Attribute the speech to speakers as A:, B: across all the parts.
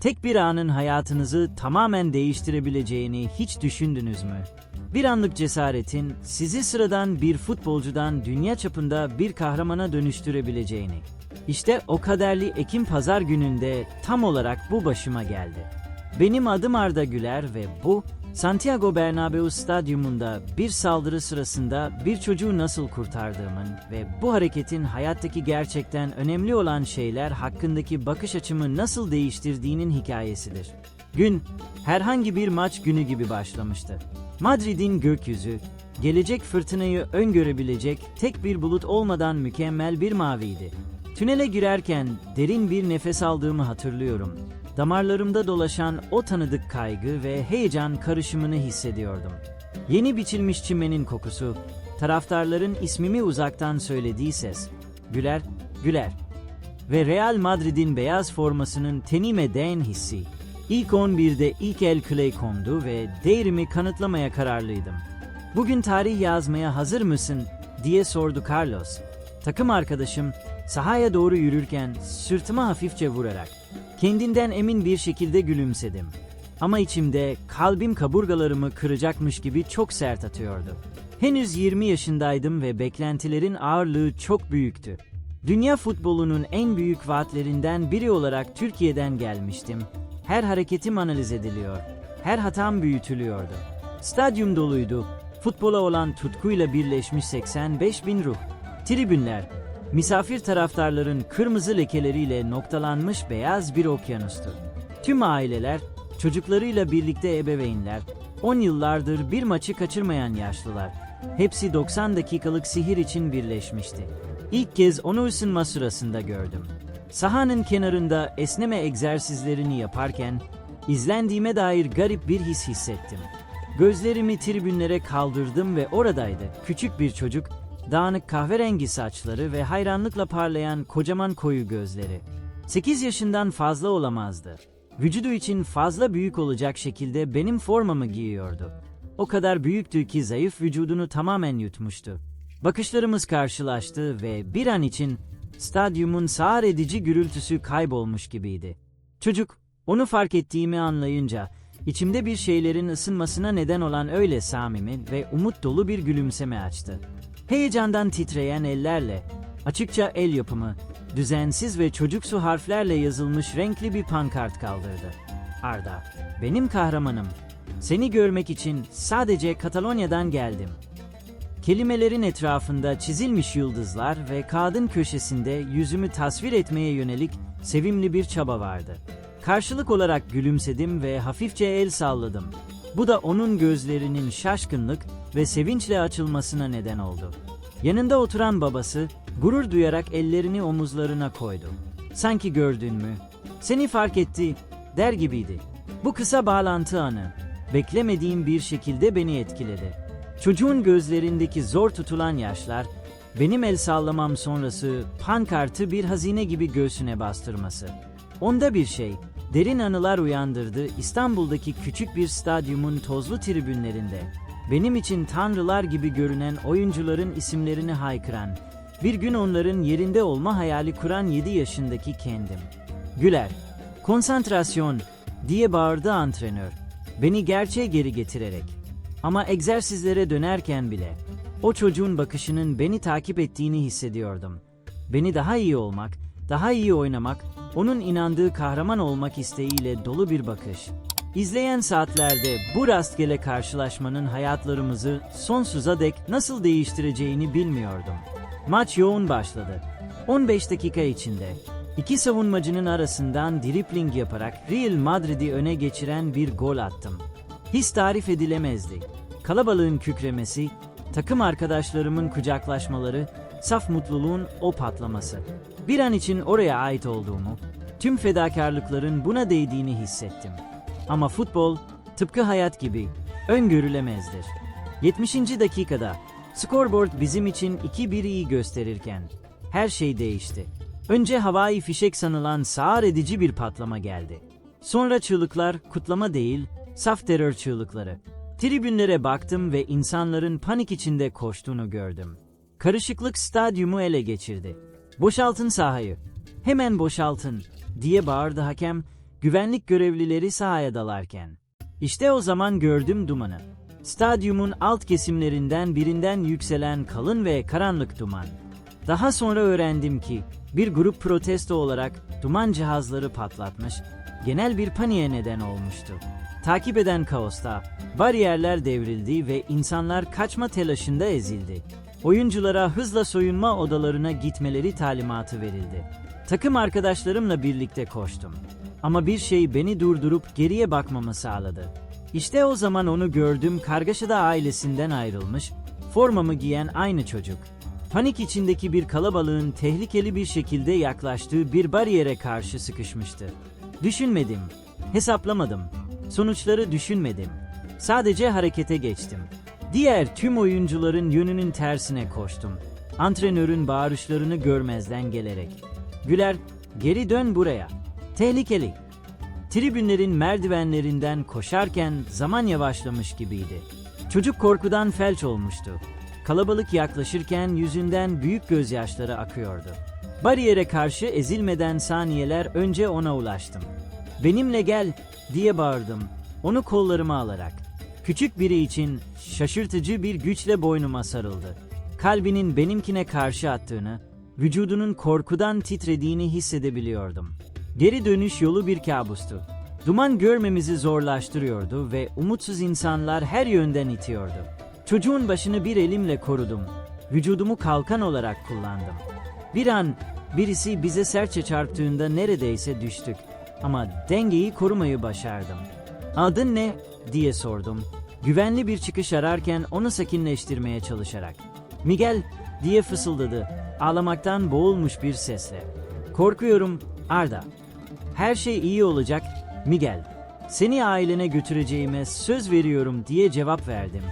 A: Tek bir anın hayatınızı tamamen değiştirebileceğini hiç düşündünüz mü? Bir anlık cesaretin sizi sıradan bir futbolcudan dünya çapında bir kahramana dönüştürebileceğini. İşte o kaderli Ekim pazar gününde tam olarak bu başıma geldi. Benim adım Arda Güler ve bu Santiago Bernabéu stadyumunda bir saldırı sırasında bir çocuğu nasıl kurtardığımın ve bu hareketin hayattaki gerçekten önemli olan şeyler hakkındaki bakış açımı nasıl değiştirdiğinin hikayesidir. Gün herhangi bir maç günü gibi başlamıştı. Madrid'in gökyüzü, gelecek fırtınayı öngörebilecek tek bir bulut olmadan mükemmel bir maviydi. Tünele girerken derin bir nefes aldığımı hatırlıyorum. Damarlarımda dolaşan o tanıdık kaygı ve heyecan karışımını hissediyordum. Yeni biçilmiş çimenin kokusu, taraftarların ismimi uzaktan söylediği ses. Güler, Güler. Ve Real Madrid'in beyaz formasının tenime değen hissi. İlk 11'de ilk el clay kondu ve değerimi kanıtlamaya kararlıydım. Bugün tarih yazmaya hazır mısın diye sordu Carlos. Takım arkadaşım sahaya doğru yürürken sırtıma hafifçe vurarak kendinden emin bir şekilde gülümsedim. Ama içimde kalbim kaburgalarımı kıracakmış gibi çok sert atıyordu. Henüz 20 yaşındaydım ve beklentilerin ağırlığı çok büyüktü. Dünya futbolunun en büyük vaatlerinden biri olarak Türkiye'den gelmiştim. Her hareketim analiz ediliyor, her hatam büyütülüyordu. Stadyum doluydu, futbola olan tutkuyla birleşmiş 85 bin ruh. Tribünler, misafir taraftarların kırmızı lekeleriyle noktalanmış beyaz bir okyanustu. Tüm aileler, çocuklarıyla birlikte ebeveynler, 10 yıllardır bir maçı kaçırmayan yaşlılar. Hepsi 90 dakikalık sihir için birleşmişti. İlk kez onu ısınma sırasında gördüm. Sahanın kenarında esneme egzersizlerini yaparken izlendiğime dair garip bir his hissettim. Gözlerimi tribünlere kaldırdım ve oradaydı küçük bir çocuk, dağınık kahverengi saçları ve hayranlıkla parlayan kocaman koyu gözleri. 8 yaşından fazla olamazdı. Vücudu için fazla büyük olacak şekilde benim formamı giyiyordu. O kadar büyüktü ki zayıf vücudunu tamamen yutmuştu. Bakışlarımız karşılaştı ve bir an için stadyumun sağır edici gürültüsü kaybolmuş gibiydi. Çocuk, onu fark ettiğimi anlayınca, içimde bir şeylerin ısınmasına neden olan öyle samimi ve umut dolu bir gülümseme açtı. Heyecandan titreyen ellerle, açıkça el yapımı, düzensiz ve çocuksu harflerle yazılmış renkli bir pankart kaldırdı. Arda, benim kahramanım. Seni görmek için sadece Katalonya'dan geldim. Kelimelerin etrafında çizilmiş yıldızlar ve kağıdın köşesinde yüzümü tasvir etmeye yönelik sevimli bir çaba vardı. Karşılık olarak gülümsedim ve hafifçe el salladım. Bu da onun gözlerinin şaşkınlık ve sevinçle açılmasına neden oldu. Yanında oturan babası gurur duyarak ellerini omuzlarına koydu. Sanki gördün mü? Seni fark etti der gibiydi. Bu kısa bağlantı anı beklemediğim bir şekilde beni etkiledi. Çocuğun gözlerindeki zor tutulan yaşlar, benim el sallamam sonrası pankartı bir hazine gibi göğsüne bastırması. Onda bir şey, derin anılar uyandırdı İstanbul'daki küçük bir stadyumun tozlu tribünlerinde. Benim için tanrılar gibi görünen oyuncuların isimlerini haykıran, bir gün onların yerinde olma hayali kuran 7 yaşındaki kendim. Güler, konsantrasyon diye bağırdı antrenör. Beni gerçeğe geri getirerek. Ama egzersizlere dönerken bile o çocuğun bakışının beni takip ettiğini hissediyordum. Beni daha iyi olmak, daha iyi oynamak, onun inandığı kahraman olmak isteğiyle dolu bir bakış. İzleyen saatlerde bu rastgele karşılaşmanın hayatlarımızı sonsuza dek nasıl değiştireceğini bilmiyordum. Maç yoğun başladı. 15 dakika içinde iki savunmacının arasından dripling yaparak Real Madrid'i öne geçiren bir gol attım. His tarif edilemezdi. Kalabalığın kükremesi, takım arkadaşlarımın kucaklaşmaları, saf mutluluğun o patlaması. Bir an için oraya ait olduğumu, tüm fedakarlıkların buna değdiğini hissettim. Ama futbol, tıpkı hayat gibi, öngörülemezdir. 70. dakikada, scoreboard bizim için 2-1'i gösterirken, her şey değişti. Önce havai fişek sanılan sağır edici bir patlama geldi. Sonra çığlıklar kutlama değil, saf terör çığlıkları. Tribünlere baktım ve insanların panik içinde koştuğunu gördüm. Karışıklık stadyumu ele geçirdi. Boşaltın sahayı. Hemen boşaltın diye bağırdı hakem güvenlik görevlileri sahaya dalarken. İşte o zaman gördüm dumanı. Stadyumun alt kesimlerinden birinden yükselen kalın ve karanlık duman. Daha sonra öğrendim ki bir grup protesto olarak duman cihazları patlatmış, genel bir paniğe neden olmuştu. Takip eden kaosta bariyerler devrildi ve insanlar kaçma telaşında ezildi. Oyunculara hızla soyunma odalarına gitmeleri talimatı verildi. Takım arkadaşlarımla birlikte koştum. Ama bir şey beni durdurup geriye bakmamı sağladı. İşte o zaman onu gördüm kargaşada ailesinden ayrılmış, formamı giyen aynı çocuk. Panik içindeki bir kalabalığın tehlikeli bir şekilde yaklaştığı bir bariyere karşı sıkışmıştı. Düşünmedim, hesaplamadım, sonuçları düşünmedim. Sadece harekete geçtim. Diğer tüm oyuncuların yönünün tersine koştum. Antrenörün bağırışlarını görmezden gelerek. Güler, geri dön buraya. Tehlikeli. Tribünlerin merdivenlerinden koşarken zaman yavaşlamış gibiydi. Çocuk korkudan felç olmuştu. Kalabalık yaklaşırken yüzünden büyük gözyaşları akıyordu. Bariyere karşı ezilmeden saniyeler önce ona ulaştım. Benimle gel diye bağırdım. Onu kollarıma alarak. Küçük biri için şaşırtıcı bir güçle boynuma sarıldı. Kalbinin benimkine karşı attığını, vücudunun korkudan titrediğini hissedebiliyordum. Geri dönüş yolu bir kabustu. Duman görmemizi zorlaştırıyordu ve umutsuz insanlar her yönden itiyordu. Çocuğun başını bir elimle korudum. Vücudumu kalkan olarak kullandım. Bir an birisi bize sertçe çarptığında neredeyse düştük. Ama dengeyi korumayı başardım. Adın ne? diye sordum. Güvenli bir çıkış ararken onu sakinleştirmeye çalışarak. Miguel diye fısıldadı. Ağlamaktan boğulmuş bir sesle. Korkuyorum Arda. Her şey iyi olacak Miguel. Seni ailene götüreceğime söz veriyorum diye cevap verdim.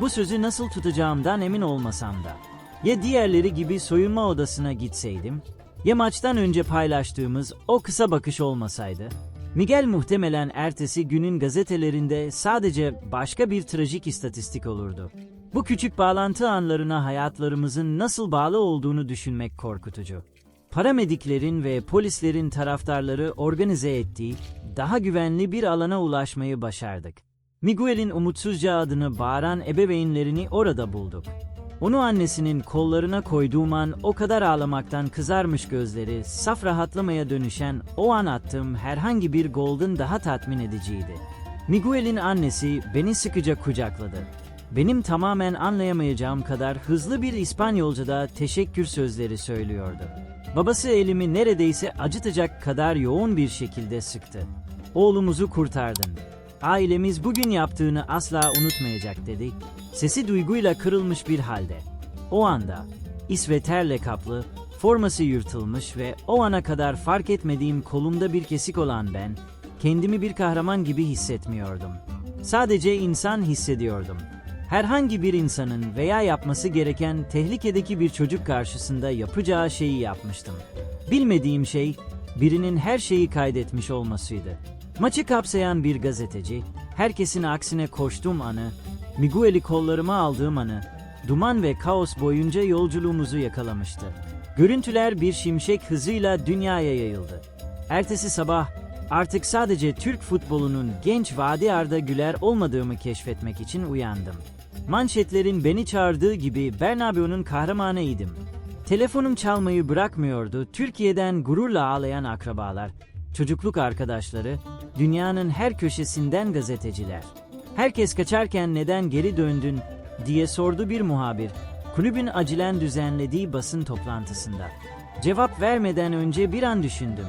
A: Bu sözü nasıl tutacağımdan emin olmasam da. Ya diğerleri gibi soyunma odasına gitseydim? Ya maçtan önce paylaştığımız o kısa bakış olmasaydı? Miguel muhtemelen ertesi günün gazetelerinde sadece başka bir trajik istatistik olurdu. Bu küçük bağlantı anlarına hayatlarımızın nasıl bağlı olduğunu düşünmek korkutucu. Paramediklerin ve polislerin taraftarları organize ettiği daha güvenli bir alana ulaşmayı başardık. Miguel'in umutsuzca adını bağıran ebeveynlerini orada bulduk. Onu annesinin kollarına koyduğum an o kadar ağlamaktan kızarmış gözleri saf rahatlamaya dönüşen o an attığım herhangi bir golden daha tatmin ediciydi. Miguel'in annesi beni sıkıca kucakladı. Benim tamamen anlayamayacağım kadar hızlı bir İspanyolca'da teşekkür sözleri söylüyordu. Babası elimi neredeyse acıtacak kadar yoğun bir şekilde sıktı. Oğlumuzu kurtardın. Ailemiz bugün yaptığını asla unutmayacak dedi. Sesi duyguyla kırılmış bir halde. O anda is terle kaplı, forması yırtılmış ve o ana kadar fark etmediğim kolumda bir kesik olan ben, kendimi bir kahraman gibi hissetmiyordum. Sadece insan hissediyordum. Herhangi bir insanın veya yapması gereken tehlikedeki bir çocuk karşısında yapacağı şeyi yapmıştım. Bilmediğim şey birinin her şeyi kaydetmiş olmasıydı. Maçı kapsayan bir gazeteci, herkesin aksine koştuğum anı, Miguel'i kollarıma aldığım anı, duman ve kaos boyunca yolculuğumuzu yakalamıştı. Görüntüler bir şimşek hızıyla dünyaya yayıldı. Ertesi sabah artık sadece Türk futbolunun genç Vadi Arda Güler olmadığımı keşfetmek için uyandım. Manşetlerin beni çağırdığı gibi Bernabeu'nun kahramanıydım. Telefonum çalmayı bırakmıyordu. Türkiye'den gururla ağlayan akrabalar, çocukluk arkadaşları, dünyanın her köşesinden gazeteciler. Herkes kaçarken neden geri döndün diye sordu bir muhabir. Kulübün acilen düzenlediği basın toplantısında. Cevap vermeden önce bir an düşündüm.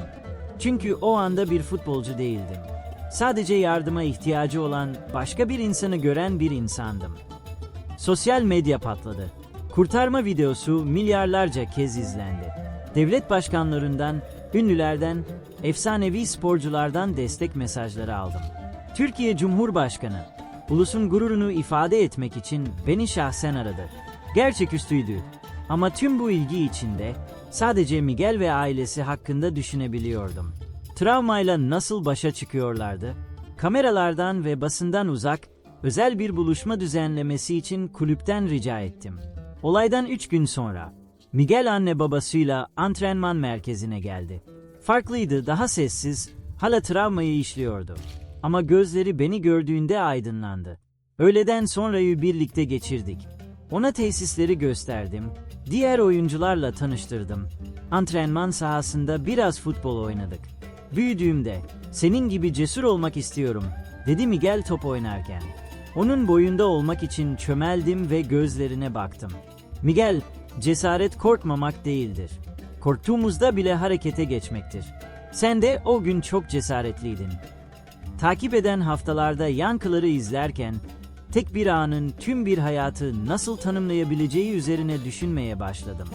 A: Çünkü o anda bir futbolcu değildim. Sadece yardıma ihtiyacı olan başka bir insanı gören bir insandım. Sosyal medya patladı. Kurtarma videosu milyarlarca kez izlendi. Devlet başkanlarından, ünlülerden, efsanevi sporculardan destek mesajları aldım. Türkiye Cumhurbaşkanı, ulusun gururunu ifade etmek için beni şahsen aradı. Gerçeküstüydü. Ama tüm bu ilgi içinde sadece Miguel ve ailesi hakkında düşünebiliyordum. Travmayla nasıl başa çıkıyorlardı? Kameralardan ve basından uzak, özel bir buluşma düzenlemesi için kulüpten rica ettim. Olaydan 3 gün sonra Miguel anne babasıyla antrenman merkezine geldi. Farklıydı, daha sessiz, Hala travmayı işliyordu. Ama gözleri beni gördüğünde aydınlandı. Öğleden sonrayı birlikte geçirdik. Ona tesisleri gösterdim, diğer oyuncularla tanıştırdım. Antrenman sahasında biraz futbol oynadık. Büyüdüğümde, senin gibi cesur olmak istiyorum, dedi Miguel top oynarken. Onun boyunda olmak için çömeldim ve gözlerine baktım. Miguel, cesaret korkmamak değildir. Korktuğumuzda bile harekete geçmektir. Sen de o gün çok cesaretliydin. Takip eden haftalarda yankıları izlerken tek bir anın tüm bir hayatı nasıl tanımlayabileceği üzerine düşünmeye başladım.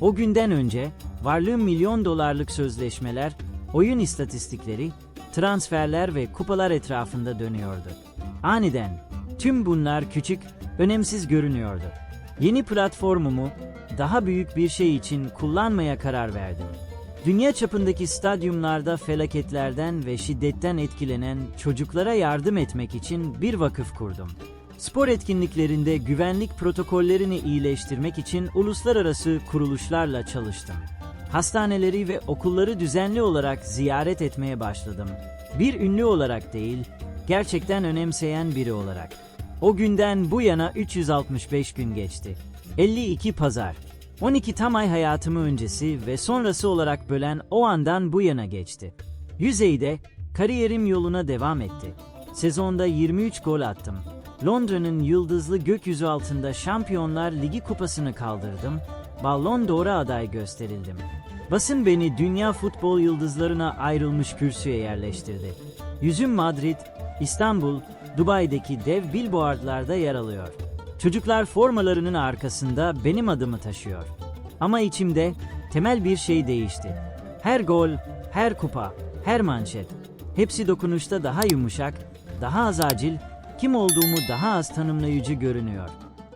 A: O günden önce varlığım milyon dolarlık sözleşmeler, oyun istatistikleri, transferler ve kupalar etrafında dönüyordu. Aniden tüm bunlar küçük, önemsiz görünüyordu. Yeni platformumu daha büyük bir şey için kullanmaya karar verdim. Dünya çapındaki stadyumlarda felaketlerden ve şiddetten etkilenen çocuklara yardım etmek için bir vakıf kurdum. Spor etkinliklerinde güvenlik protokollerini iyileştirmek için uluslararası kuruluşlarla çalıştım. Hastaneleri ve okulları düzenli olarak ziyaret etmeye başladım. Bir ünlü olarak değil, gerçekten önemseyen biri olarak. O günden bu yana 365 gün geçti. 52 pazar. 12 tam ay hayatımı öncesi ve sonrası olarak bölen o andan bu yana geçti. Yüzeyde kariyerim yoluna devam etti. Sezonda 23 gol attım. Londra'nın yıldızlı gökyüzü altında Şampiyonlar Ligi kupasını kaldırdım. Ballon d'Or'a aday gösterildim. Basın beni dünya futbol yıldızlarına ayrılmış kürsüye yerleştirdi. Yüzüm Madrid, İstanbul, Dubai'deki dev billboardlarda yer alıyor. Çocuklar formalarının arkasında benim adımı taşıyor. Ama içimde temel bir şey değişti. Her gol, her kupa, her manşet. Hepsi dokunuşta daha yumuşak, daha az acil, kim olduğumu daha az tanımlayıcı görünüyor.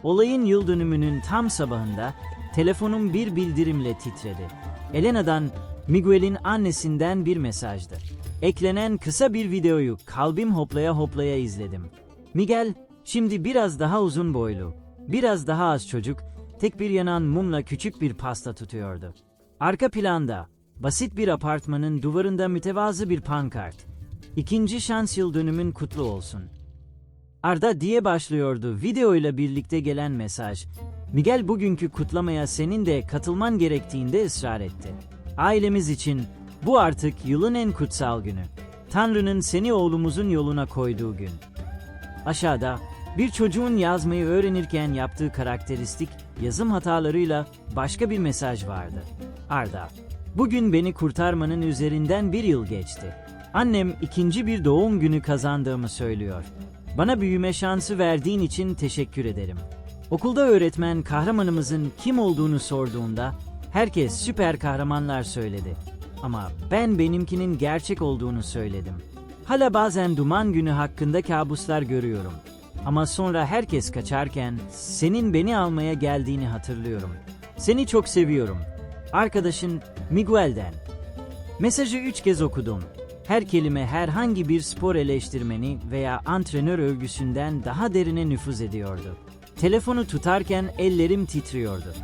A: Olayın yıl dönümünün tam sabahında telefonum bir bildirimle titredi. Elena'dan Miguel'in annesinden bir mesajdı. Eklenen kısa bir videoyu kalbim hoplaya hoplaya izledim. Miguel şimdi biraz daha uzun boylu, biraz daha az çocuk, tek bir yanan mumla küçük bir pasta tutuyordu. Arka planda basit bir apartmanın duvarında mütevazı bir pankart. İkinci şans yıl dönümün kutlu olsun. Arda diye başlıyordu videoyla birlikte gelen mesaj. Miguel bugünkü kutlamaya senin de katılman gerektiğinde ısrar etti. Ailemiz için bu artık yılın en kutsal günü. Tanrı'nın seni oğlumuzun yoluna koyduğu gün. Aşağıda bir çocuğun yazmayı öğrenirken yaptığı karakteristik yazım hatalarıyla başka bir mesaj vardı. Arda, bugün beni kurtarmanın üzerinden bir yıl geçti. Annem ikinci bir doğum günü kazandığımı söylüyor. Bana büyüme şansı verdiğin için teşekkür ederim. Okulda öğretmen kahramanımızın kim olduğunu sorduğunda herkes süper kahramanlar söyledi. Ama ben benimkinin gerçek olduğunu söyledim. Hala bazen duman günü hakkında kabuslar görüyorum. Ama sonra herkes kaçarken senin beni almaya geldiğini hatırlıyorum. Seni çok seviyorum. Arkadaşın Miguel'den. Mesajı üç kez okudum. Her kelime herhangi bir spor eleştirmeni veya antrenör övgüsünden daha derine nüfuz ediyordu. Telefonu tutarken ellerim titriyordu.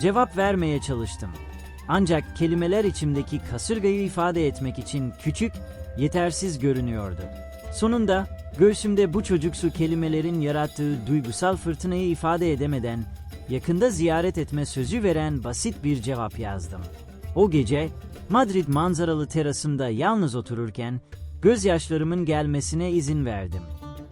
A: Cevap vermeye çalıştım. Ancak kelimeler içimdeki kasırgayı ifade etmek için küçük, yetersiz görünüyordu. Sonunda göğsümde bu çocuksu kelimelerin yarattığı duygusal fırtınayı ifade edemeden yakında ziyaret etme sözü veren basit bir cevap yazdım. O gece Madrid manzaralı terasımda yalnız otururken gözyaşlarımın gelmesine izin verdim.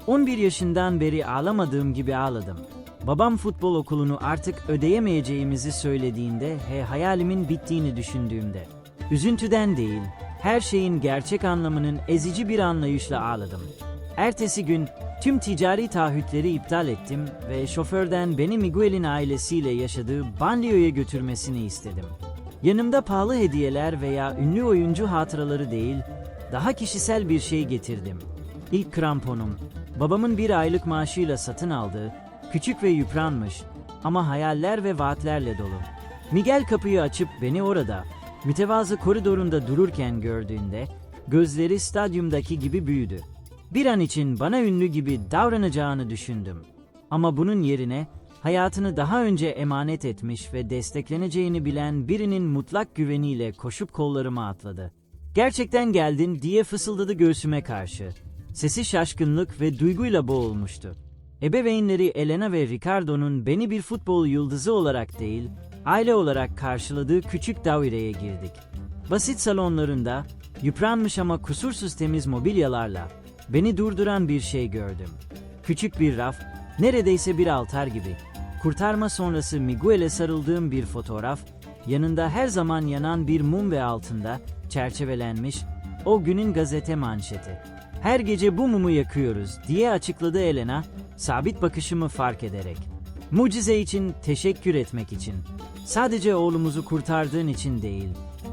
A: 11 yaşından beri ağlamadığım gibi ağladım. Babam futbol okulunu artık ödeyemeyeceğimizi söylediğinde ve hayalimin bittiğini düşündüğümde. Üzüntüden değil, her şeyin gerçek anlamının ezici bir anlayışla ağladım. Ertesi gün tüm ticari taahhütleri iptal ettim ve şoförden beni Miguel'in ailesiyle yaşadığı banliyöye götürmesini istedim. Yanımda pahalı hediyeler veya ünlü oyuncu hatıraları değil, daha kişisel bir şey getirdim. İlk kramponum, babamın bir aylık maaşıyla satın aldığı, küçük ve yıpranmış ama hayaller ve vaatlerle dolu. Miguel kapıyı açıp beni orada, mütevazı koridorunda dururken gördüğünde, gözleri stadyumdaki gibi büyüdü. Bir an için bana ünlü gibi davranacağını düşündüm. Ama bunun yerine hayatını daha önce emanet etmiş ve destekleneceğini bilen birinin mutlak güveniyle koşup kollarıma atladı. Gerçekten geldin diye fısıldadı göğsüme karşı. Sesi şaşkınlık ve duyguyla boğulmuştu. Ebeveynleri Elena ve Ricardo'nun beni bir futbol yıldızı olarak değil, aile olarak karşıladığı küçük daireye girdik. Basit salonlarında, yıpranmış ama kusursuz temiz mobilyalarla beni durduran bir şey gördüm. Küçük bir raf, neredeyse bir altar gibi. Kurtarma sonrası Miguel'e sarıldığım bir fotoğraf, yanında her zaman yanan bir mum ve altında çerçevelenmiş o günün gazete manşeti. Her gece bu mumu yakıyoruz diye açıkladı Elena, sabit bakışımı fark ederek. Mucize için teşekkür etmek için. Sadece oğlumuzu kurtardığın için değil,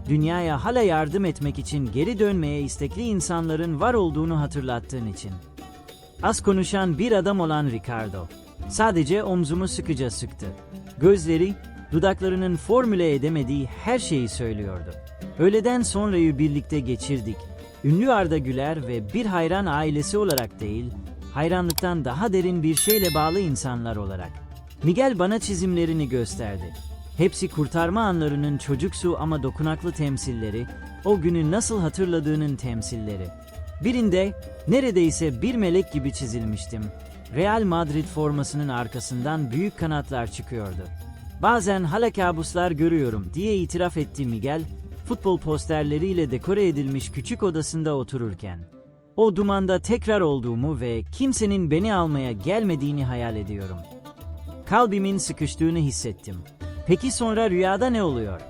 A: dünyaya hala yardım etmek için geri dönmeye istekli insanların var olduğunu hatırlattığın için. Az konuşan bir adam olan Ricardo. Sadece omzumu sıkıca sıktı. Gözleri, dudaklarının formüle edemediği her şeyi söylüyordu. Öğleden sonrayı birlikte geçirdik. Ünlü Arda Güler ve bir hayran ailesi olarak değil, hayranlıktan daha derin bir şeyle bağlı insanlar olarak. Miguel bana çizimlerini gösterdi. Hepsi kurtarma anlarının çocuksu ama dokunaklı temsilleri, o günü nasıl hatırladığının temsilleri. Birinde neredeyse bir melek gibi çizilmiştim. Real Madrid formasının arkasından büyük kanatlar çıkıyordu. Bazen hala kabuslar görüyorum diye itiraf etti Miguel, futbol posterleriyle dekore edilmiş küçük odasında otururken. O dumanda tekrar olduğumu ve kimsenin beni almaya gelmediğini hayal ediyorum. Kalbimin sıkıştığını hissettim. Peki sonra rüyada ne oluyor?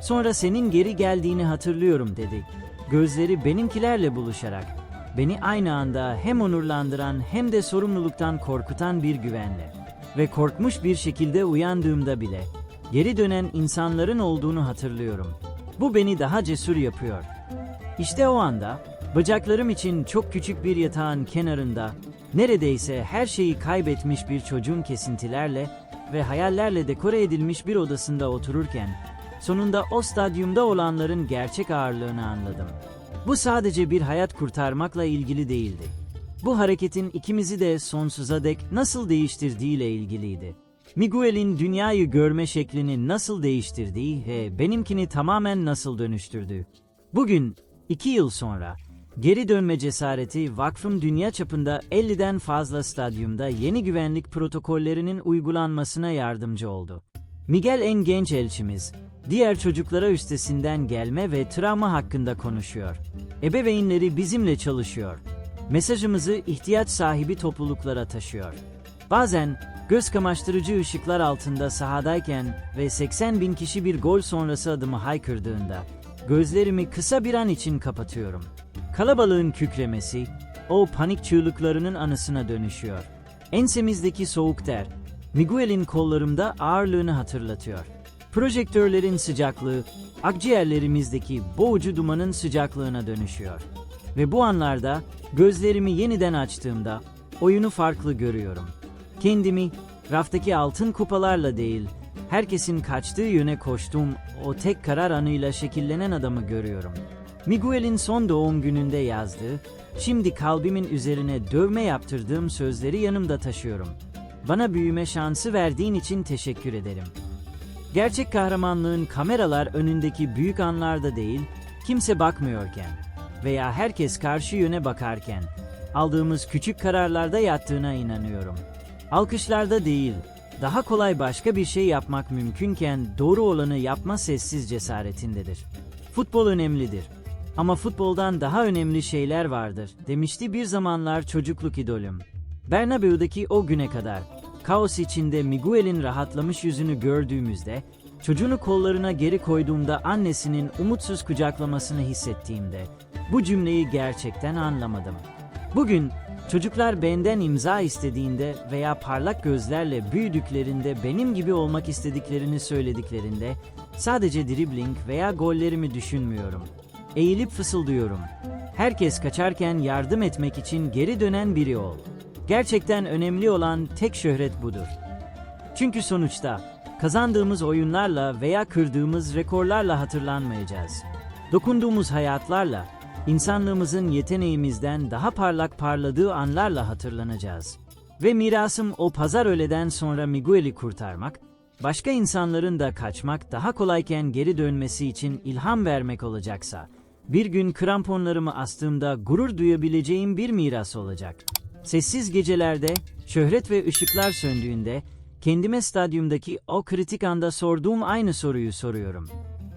A: Sonra senin geri geldiğini hatırlıyorum dedi. Gözleri benimkilerle buluşarak. Beni aynı anda hem onurlandıran hem de sorumluluktan korkutan bir güvenle. Ve korkmuş bir şekilde uyandığımda bile geri dönen insanların olduğunu hatırlıyorum. Bu beni daha cesur yapıyor. İşte o anda bacaklarım için çok küçük bir yatağın kenarında neredeyse her şeyi kaybetmiş bir çocuğun kesintilerle ve hayallerle dekore edilmiş bir odasında otururken sonunda o stadyumda olanların gerçek ağırlığını anladım. Bu sadece bir hayat kurtarmakla ilgili değildi. Bu hareketin ikimizi de sonsuza dek nasıl değiştirdiğiyle ilgiliydi. Miguel'in dünyayı görme şeklini nasıl değiştirdiği ve benimkini tamamen nasıl dönüştürdü. Bugün, iki yıl sonra, geri dönme cesareti vakfım dünya çapında 50'den fazla stadyumda yeni güvenlik protokollerinin uygulanmasına yardımcı oldu. Miguel en genç elçimiz, diğer çocuklara üstesinden gelme ve travma hakkında konuşuyor. Ebeveynleri bizimle çalışıyor. Mesajımızı ihtiyaç sahibi topluluklara taşıyor. Bazen göz kamaştırıcı ışıklar altında sahadayken ve 80 bin kişi bir gol sonrası adımı haykırdığında gözlerimi kısa bir an için kapatıyorum. Kalabalığın kükremesi o panik çığlıklarının anısına dönüşüyor. Ensemizdeki soğuk ter Miguel'in kollarımda ağırlığını hatırlatıyor. Projektörlerin sıcaklığı akciğerlerimizdeki boğucu dumanın sıcaklığına dönüşüyor. Ve bu anlarda gözlerimi yeniden açtığımda oyunu farklı görüyorum. Kendimi raftaki altın kupalarla değil, herkesin kaçtığı yöne koştuğum o tek karar anıyla şekillenen adamı görüyorum. Miguel'in son doğum gününde yazdığı, şimdi kalbimin üzerine dövme yaptırdığım sözleri yanımda taşıyorum. Bana büyüme şansı verdiğin için teşekkür ederim. Gerçek kahramanlığın kameralar önündeki büyük anlarda değil, kimse bakmıyorken veya herkes karşı yöne bakarken aldığımız küçük kararlarda yattığına inanıyorum. Alkışlarda değil, daha kolay başka bir şey yapmak mümkünken doğru olanı yapma sessiz cesaretindedir. Futbol önemlidir. Ama futboldan daha önemli şeyler vardır, demişti bir zamanlar çocukluk idolüm. Bernabeu'daki o güne kadar, kaos içinde Miguel'in rahatlamış yüzünü gördüğümüzde, çocuğunu kollarına geri koyduğumda annesinin umutsuz kucaklamasını hissettiğimde, bu cümleyi gerçekten anlamadım. Bugün çocuklar benden imza istediğinde veya parlak gözlerle büyüdüklerinde benim gibi olmak istediklerini söylediklerinde sadece dribbling veya gollerimi düşünmüyorum. Eğilip fısıldıyorum. Herkes kaçarken yardım etmek için geri dönen biri ol. Gerçekten önemli olan tek şöhret budur. Çünkü sonuçta kazandığımız oyunlarla veya kırdığımız rekorlarla hatırlanmayacağız. Dokunduğumuz hayatlarla, insanlığımızın yeteneğimizden daha parlak parladığı anlarla hatırlanacağız. Ve mirasım o pazar öğleden sonra Miguel'i kurtarmak, başka insanların da kaçmak daha kolayken geri dönmesi için ilham vermek olacaksa, bir gün kramponlarımı astığımda gurur duyabileceğim bir miras olacak. Sessiz gecelerde, şöhret ve ışıklar söndüğünde, kendime stadyumdaki o kritik anda sorduğum aynı soruyu soruyorum.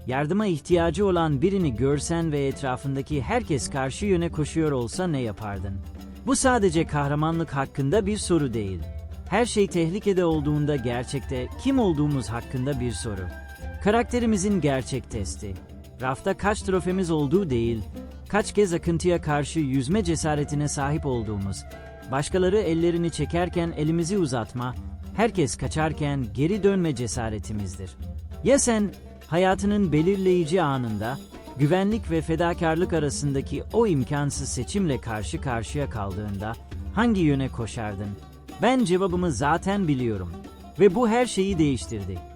A: Yardıma ihtiyacı olan birini görsen ve etrafındaki herkes karşı yöne koşuyor olsa ne yapardın? Bu sadece kahramanlık hakkında bir soru değil. Her şey tehlikede olduğunda gerçekte kim olduğumuz hakkında bir soru. Karakterimizin gerçek testi. Rafta kaç trofemiz olduğu değil, kaç kez akıntıya karşı yüzme cesaretine sahip olduğumuz, başkaları ellerini çekerken elimizi uzatma, herkes kaçarken geri dönme cesaretimizdir. Ya sen hayatının belirleyici anında güvenlik ve fedakarlık arasındaki o imkansız seçimle karşı karşıya kaldığında hangi yöne koşardın? Ben cevabımı zaten biliyorum ve bu her şeyi değiştirdi.